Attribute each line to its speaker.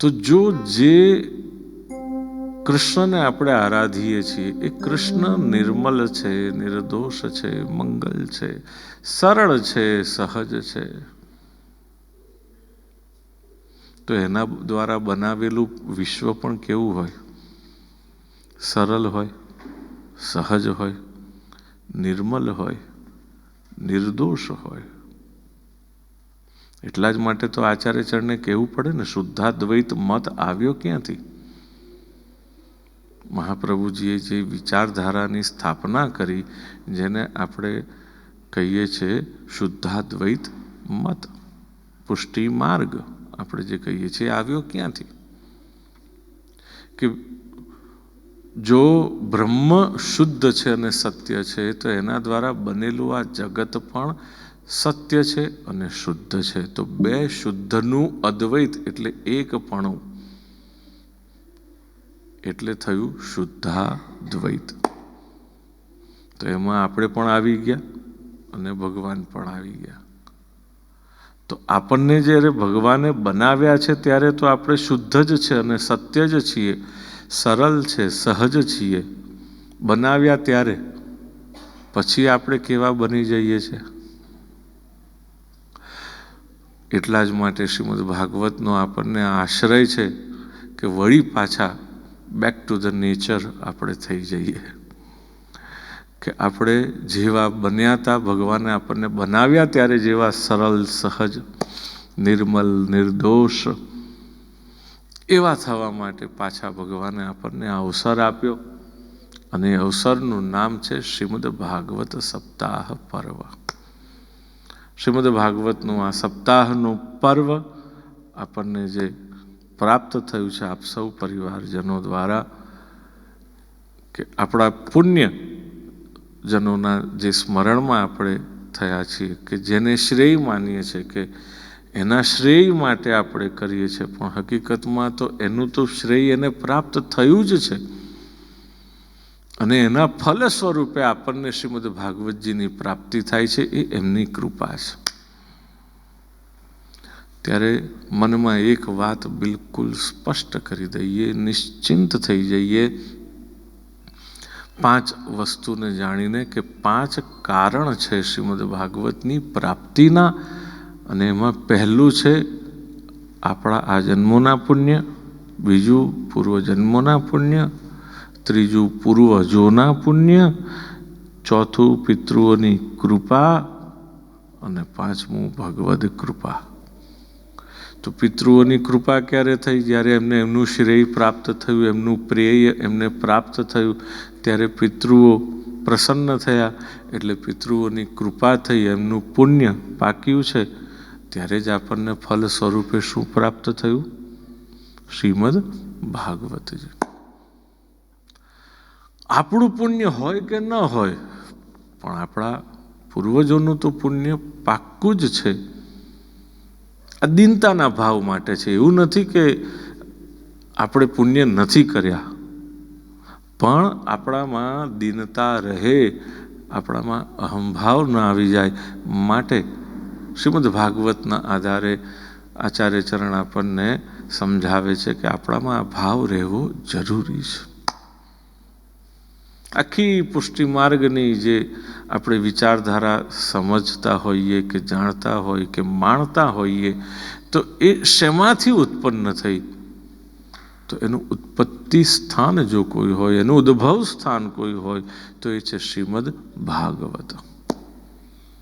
Speaker 1: તો જો જે કૃષ્ણને આપણે આરાધીએ છીએ, એ કૃષ્ણ નિર્મલ છે, નિર્દોષ છે, મંગલ છે, સરળ છે, સહજ છે. તો એના દ્વારા બનાવેલું વિશ્વ પણ કેવું હોય? સરળ હોય, સહજ હોય, નિર્મલ હોય, નિર્દોષ હોય. એટલા જ માટે તો આચાર્યચરણને કહેવું પડે ને, શુદ્ધાદ્વૈત મત આવ્યો ક્યાંથી? મહાપ્રભુજીએ જે વિચારધારાની સ્થાપના કરી, જેને આપણે કહીએ છીએ શુદ્ધાદ્વૈત મત પુષ્ટિ માર્ગ આપણે જે કહીએ છીએ, આવ્યો ક્યાંથી? કે જો બ્રહ્મ શુદ્ધ છે અને સત્ય છે, તો એના દ્વારા બનેલું આ જગત પણ સત્ય છે અને શુદ્ધ છે. તો બે શુદ્ધનું અદ્વૈત એટલે એકપણું એટલે થયું શુદ્ધાદ્વૈત. તો એમાં આપણે પણ આવી ગયા અને ભગવાન પણ આવી ગયા. તો આપણને જ્યારે ભગવાને બનાવ્યા છે, ત્યારે તો આપણે શુદ્ધ જ છે અને સત્ય જ છીએ. સરળ છે, સહજ છીએ. બનાવ્યા ત્યારે પછી આપણે કેવા બની જઈએ છીએ એટલા જ માટે શ્રીમદ ભાગવતનો આપણને આશ્રય છે કે વળી પાછા બેક ટુ ધ નેચર આપણે થઈ જઈએ. કે આપણે જેવા બન્યા હતા ભગવાને આપણને બનાવ્યા ત્યારે જેવા સરળ, સહજ, નિર્મલ, નિર્દોષ એવા થવા માટે પાછા ભગવાને આપણને અવસર આપ્યો અને અવસરનું નામ છે શ્રીમદ ભાગવત સપ્તાહ પર્વ. શ્રીમદ ભાગવતનું આ સપ્તાહનું પર્વ આપણને જે પ્રાપ્ત થયું છે આપ સૌ પરિવારજનો દ્વારા કે આપણા પુણ્ય જનોના જે સ્મરણમાં આપણે થયા છીએ કે જેને શ્રેય માનીએ છીએ કે એના શ્રેય માટે આપણે કરીએ છીએ, પણ હકીકતમાં તો એનું તો શ્રેય એને પ્રાપ્ત થયું જ છે. અને એના ફલ સ્વરૂપે આપણને શ્રીમદ ભાગવતજીની પ્રાપ્તિ થાય છે એ એમની કૃપા છે. ત્યારે મનમાં એક વાત બિલકુલ સ્પષ્ટ કરી દઈએ, નિશ્ચિંત થઈ જઈએ. પાંચ વસ્તુને જાણીને કે પાંચ કારણ છે શ્રીમદ ભાગવતની પ્રાપ્તિના અને એમાં પહેલું છે આપણા આ જન્મોના પુણ્ય, બીજું પૂર્વજન્મોના પુણ્ય, ત્રીજું પૂર્વજોના પુણ્ય, ચોથું પિતૃઓની કૃપા અને પાંચમું ભગવદ કૃપા. તો પિતૃઓની કૃપા ક્યારે થઈ? જ્યારે એમને એમનું શ્રેય પ્રાપ્ત થયું, એમનું પ્રેય એમને પ્રાપ્ત થયું, ત્યારે પિતૃઓ પ્રસન્ન થયા. એટલે પિતૃઓની કૃપા થઈ, એમનું પુણ્ય પાક્યું છે. ત્યારે જ આપણને ફલ સ્વરૂપે શું પ્રાપ્ત થયું? શ્રીમદ ભાગવતજી આપણું પુણ્ય હોય કે ન હોય, પણ આપણા પૂર્વજોનું તો પુણ્ય પાક્કું જ છે. આ દિનતાના ભાવ માટે છે. એવું નથી કે આપણે પુણ્ય નથી કર્યા. પણ આપણામાં દિનતા રહે, આપણામાં અહંભાવ ન આવી જાય. માટે શ્રીમદ ભાગવતના આધારે આચાર્ય ચરણ આપણને સમજાવે છે કે આપણામાં ભાવ રહેવો જરૂરી છે. આખી પુષ્ટિ માર્ગની જે આપણે વિચારધારા સમજતા હોઈએ કે જાણતા હોય કે માણતા હોઈએ, તો એ શેમાંથી ઉત્પન્ન થઈ? તો એનું ઉત્પત્તિ સ્થાન જો કોઈ હોય, એનું ઉદ્ભવ સ્થાન કોઈ હોય, તો એ છે શ્રીમદ ભાગવત.